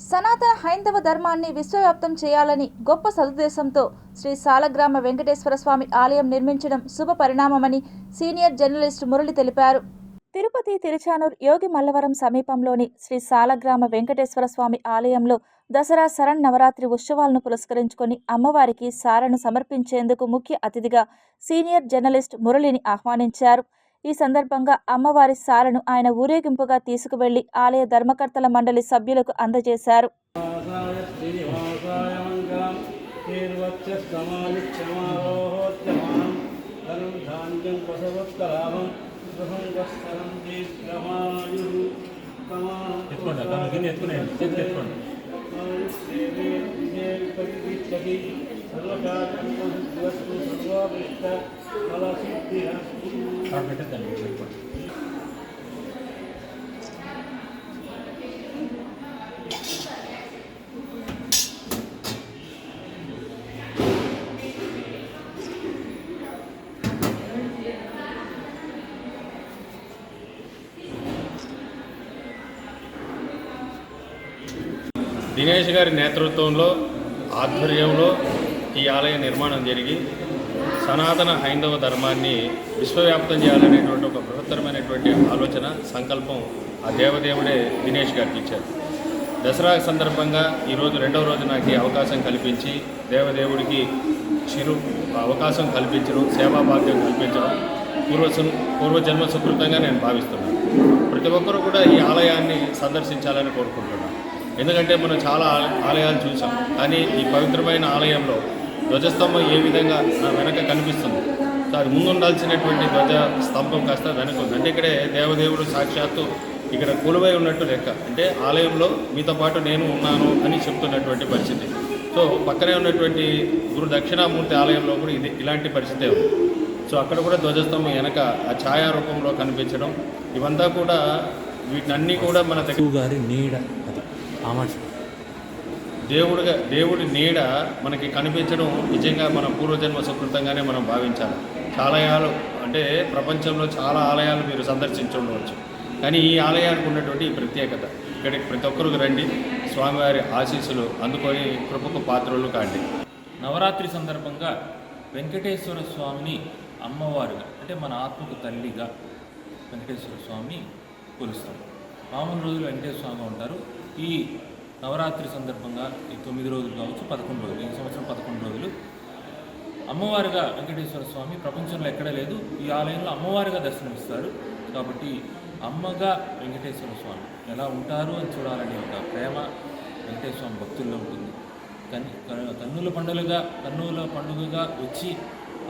సనాతన హైందవ ధర్మాన్ని విశ్వవ్యాప్తం చేయాలని గొప్ప సదుద్దేశంతో శ్రీ సాలగ్రామ వెంకటేశ్వర స్వామి ఆలయం నిర్మించడం శుభ పరిణామమని సీనియర్ జర్నలిస్ట్ మురళి తెలిపారు. తిరుపతి తిరుచానూర్ యోగి మల్లవరం సమీపంలోని శ్రీ సాలగ్రామ వెంకటేశ్వర స్వామి ఆలయంలో దసరా శరణ్ నవరాత్రి ఉత్సవాలను పురస్కరించుకొని అమ్మవారికి సారను సమర్పించేందుకు ముఖ్య అతిథిగా సీనియర్ జర్నలిస్ట్ మురళిని ఆహ్వానించారు. ఈ సందర్భంగా అమ్మవారి సారను ఆయన ఊరేగింపుగా తీసుకువెళ్ళి ఆలయ ధర్మకర్తల మండలి సభ్యులకు అందజేశారు. ఫలసిద్ధి దినేష్ గారి నేతృత్వంలో ఆధ్వర్యంలో ఈ ఆలయ నిర్మాణం జరిగి సనాతన హైందవ ధర్మాన్ని విశ్వవ్యాప్తం చేయాలనేటువంటి ఒక బృహత్తరమైనటువంటి ఆలోచన సంకల్పం ఆ దేవదేవుడే దినేష్ గారికి ఇచ్చారు. దసరా సందర్భంగా ఈరోజు రెండవ రోజు నాకు ఈ అవకాశం కల్పించి దేవదేవుడికి చిరు అవకాశం కల్పించడం సేవాభాగ్యం కల్పించడం పూర్వ పూర్వజన్మ సుకృతంగా నేను భావిస్తున్నాను. ప్రతి ఒక్కరూ కూడా ఈ ఆలయాన్ని సందర్శించాలని కోరుకుంటున్నాను. ఎందుకంటే మనం చాలా ఆల- ఆలయాలు చూసాం. కానీ ఈ పవిత్రమైన ఆలయంలో ధ్వజస్తంభం ఏ విధంగా నా వెనక కనిపిస్తుంది? సో అది ముందు ధ్వజ స్తంభం కాస్త వెనక ఉంది. అంటే ఇక్కడే దేవదేవుడు సాక్షాత్తు ఇక్కడ కొలువై ఉన్నట్టు లెక్క. అంటే ఆలయంలో మీతో పాటు నేను ఉన్నాను అని చెప్తున్నటువంటి పరిస్థితి. సో పక్కనే ఉన్నటువంటి గురు దక్షిణామూర్తి ఆలయంలో కూడా ఇది ఇలాంటి పరిస్థితే ఉంది. సో అక్కడ కూడా ధ్వజస్తంభం వెనక ఆ ఛాయా రూపంలో కనిపించడం ఇవంతా కూడా వీటినన్నీ కూడా మన దగ్గర గారి నీడ అది. దేవుడిగా దేవుడి నీడ మనకి కనిపించడం నిజంగా మన పూర్వజన్మ సుకృతంగానే మనం భావించాలి. చాలా ఆలయాలు అంటే ప్రపంచంలో చాలా ఆలయాలు మీరు సందర్శించి ఉండవచ్చు. కానీ ఈ ఆలయానికి ఉన్నటువంటి ఈ ప్రత్యేకత ఇక్కడికి ప్రతి ఒక్కరికి రండి స్వామివారి ఆశీస్సులు అందుకొని కృపకు పాత్రలు కాండి. నవరాత్రి సందర్భంగా వెంకటేశ్వర స్వామిని అమ్మవారుగా అంటే మన ఆత్మకు తల్లిగా వెంకటేశ్వర స్వామిని కొలుస్తాం. మామూలు రోజులు వెంకటేశ్వర స్వామిగా ఉంటారు. ఈ నవరాత్రి సందర్భంగా ఈ తొమ్మిది రోజులు కావచ్చు పదకొండు రోజులు ఈ సంవత్సరం పదకొండు రోజులు. అమ్మవారుగా వెంకటేశ్వర స్వామి ప్రపంచంలో ఎక్కడ లేదు ఈ ఆలయంలో అమ్మవారిగా దర్శనమిస్తారు. కాబట్టి అమ్మగా వెంకటేశ్వర స్వామి ఎలా ఉంటారు అని చూడాలని ఒక ప్రేమ వెంకటేశ్వర స్వామి భక్తుల్లో ఉంటుంది. కన్ కన్ను- కన్నుల పండుగగా కన్నుల పండుగగా వచ్చి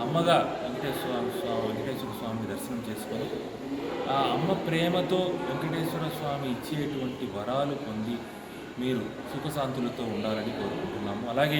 అమ్మగా వెంకటేశ్వర స్వామి స్వామి వెంకటేశ్వర స్వామిని దర్శనం చేసుకొని ఆ అమ్మ ప్రేమతో వెంకటేశ్వర స్వామి ఇచ్చేటువంటి వరాలు పొంది మీరు సుఖశాంతులతో ఉండాలని కోరుకుంటున్నాము. అలాగే